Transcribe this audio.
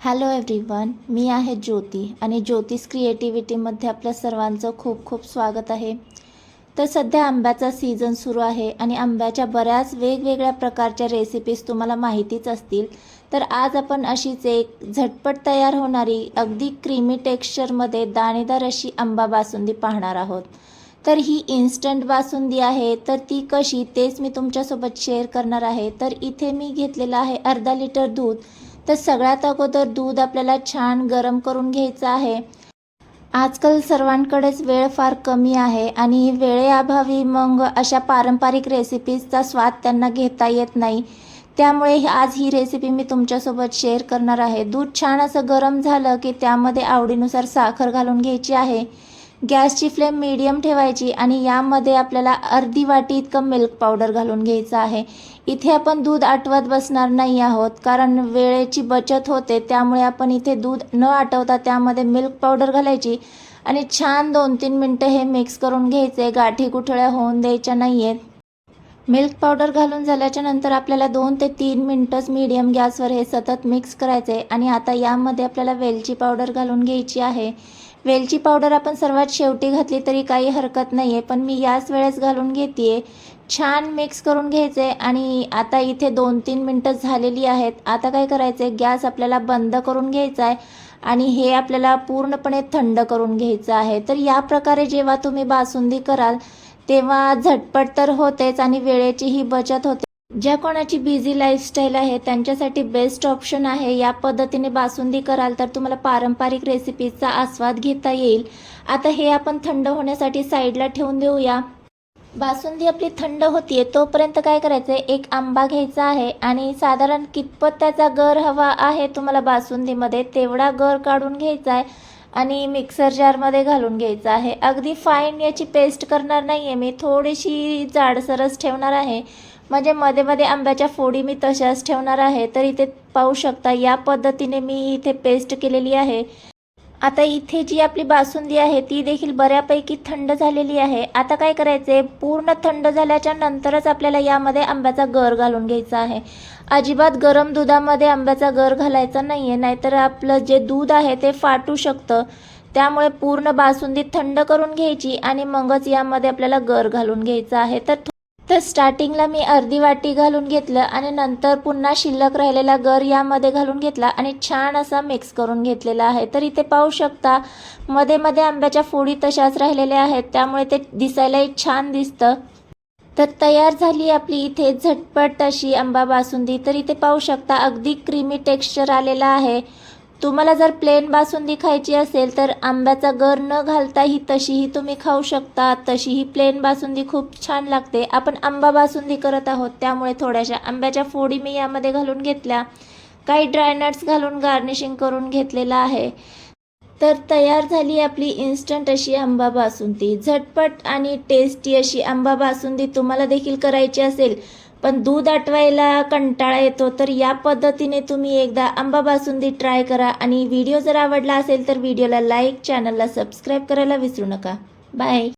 Hello everyone मी आहे ज्योती आणि ज्योतिष क्रिएटिव्हिटीमध्ये आपल्या सर्वांचं खूप खूप स्वागत आहे. तर सध्या आंब्याचा सीझन सुरू आहे आणि आंब्याच्या बऱ्याच वेगवेगळ्या प्रकारच्या रेसिपीज तुम्हाला माहितीच असतील. तर आज आपण अशीच एक झटपट तयार होणारी अगदी क्रीमी टेक्स्चरमध्ये दाणेदार अशी आंबा बासुंदी पाहणार आहोत. तर ही इन्स्टंट बासुंदी आहे तर ती कशी तेच मी तुमच्यासोबत शेअर करणार आहे. तर इथे मी घेतलेलं आहे अर्धा लिटर दूध. तर सगळ्यात अगोदर दूध आपल्याला छान गरम करून घ्यायचं आहे. आजकाल सर्वांकडेच वेळ फार कमी आहे आणि वेळेअभावी मग अशा पारंपरिक रेसिपीजचा स्वाद त्यांना घेता येत नाही. त्यामुळे आज ही रेसिपी मी तुमच्यासोबत शेअर करणार आहे. दूध छान असं गरम झालं की त्यामध्ये आवडीनुसार साखर घालून घ्यायची आहे. गॅसची फ्लेम मीडियम ठेवायची आणि यामध्ये आपल्याला अर्धी वाटी इतकं मिल्क पावडर घालून घ्यायचं आहे. इथे आपण दूध आटवत बसणार नाही आहोत कारण वेळेची बचत होते त्यामुळे आपण इथे दूध न आटवता त्यामध्ये मिल्क पावडर घालायची आणि छान दोन तीन मिनटं हे मिक्स करून घ्यायचे गाठी गुठळ्या होऊन द्यायच्या नाही आहेत मिल्क पावडर घालून झाल्याच्यानंतर आपल्याला दोन ते तीन मिनटंच मीडियम गॅसवर हे सतत मिक्स करायचे आणि आता यामध्ये आपल्याला वेलची पावडर घालून घ्यायची आहे. वेलची पावडर आपण सर्वात शेवटी घातली तरी काही हरकत नाही आहे पण मी याच वेळेस घालून घेते छान मिक्स करून घ्यायचे आणि आता इथे दोन तीन मिनटं झालेली आहेत. आता काय करायचं आहे गॅस आपल्याला बंद करून घ्यायचा आहे आणि हे आपल्याला पूर्णपणे थंड करून घ्यायचं आहे. तर या प्रकारे जेव्हा तुम्ही बासुंदी कराल तेव्हा झटपट तर होतेच आणि वेळेचीही बचत होते. ज्या कोणाची बिझी लाईफस्टाईल आहे त्यांच्यासाठी बेस्ट ऑप्शन आहे या पद्धतीने बासुंदी कराल तर तुम्हाला पारंपरिक रेसिपीचा आस्वाद घेता येईल. आता हे आपण थंड होण्यासाठी साईडला ठेवून देऊया. बासुंदी आपली थंड होतीये तोपर्यंत काय करायचं आहे एक आंबा घ्यायचा आहे आणि साधारण कितपत त्याचा गर हवा आहे तुम्हाला बासुंदीमध्ये तेवढा गर काढून घ्यायचा आहे. आणि मिक्सर जारमध्ये घालून घ्यायचा आहे. अगदी फाईन याची पेस्ट करणार नाही आहे मी. थोडीशी जाडसरच ठेवणार आहे. म्हणजे मध्ये मध्ये आंब्याच्या फोडी मी तशाच ठेवणार आहे. तर इथे पाहू शकता या पद्धतीने मी इथे पेस्ट केलेली आहे. आता इथे जी आपली बासुंदी आहे ती देखील बऱ्यापैकी थंड झालेली आहे. आता काय करायचे पूर्ण थंड झाल्याच्या नंतरच आपल्याला यामध्ये आंब्याचा गर घालून घ्यायचा आहे. अजिबात गरम दुधामध्ये आंब्याचा गर घालायचा नाही आहे नाहीतर आपलं जे दूध आहे ते फाटू शकतं. त्यामुळे पूर्ण बासुंदी थंड करून घ्यायची आणि मगच यामध्ये आपल्याला गर घालून घ्यायचा आहे. तर तर स्टार्टिंगला मी अर्धी वाटी घालून घेतलं आणि नंतर पुन्हा शिल्लक राहिलेला गर यामध्ये घालून घेतला आणि छान असा मिक्स करून घेतलेला आहे. तर इथे पाहू शकता मध्ये मध्ये आंब्याच्या फोडी तशाच राहिलेल्या आहेत. त्यामुळे ते दिसायलाही छान दिसतं. तर तयार झाली आपली इथे झटपट अशी आंबा बासुंदी. तर इथे पाहू शकता अगदी क्रीमी टेक्स्चर आलेला आहे. तुम्हाला जर प्लेन बासुंदी खायची असेल तर आंब्याचा गर न घालताही तशीही तुम्ही खाऊ शकता. तशीही प्लेन बासुंदी खूप छान लागते. आपण आंबा बासुंदी करत आहोत. त्यामुळे थोड्याशा आंब्याच्या फोडी मी यामध्ये घालून घेतल्या. काही ड्रायनट्स घालून गार्निशिंग करून घेतलेलं आहे. तर तयार झाली आपली इन्स्टंट अशी आंबा बासुंदी. झटपट आणि टेस्टी अशी आंबा बासुंदी तुम्हाला देखील करायची असेल पण दूध आटवायला कंटाळा येतो तर या पद्धतीने तुम्ही एकदा आंबा बासुंदी ट्राय करा. आणि व्हिडिओ जर आवडला असेल तर व्हिडिओला लाईक चॅनलला सबस्क्राईब करायला विसरू नका. बाय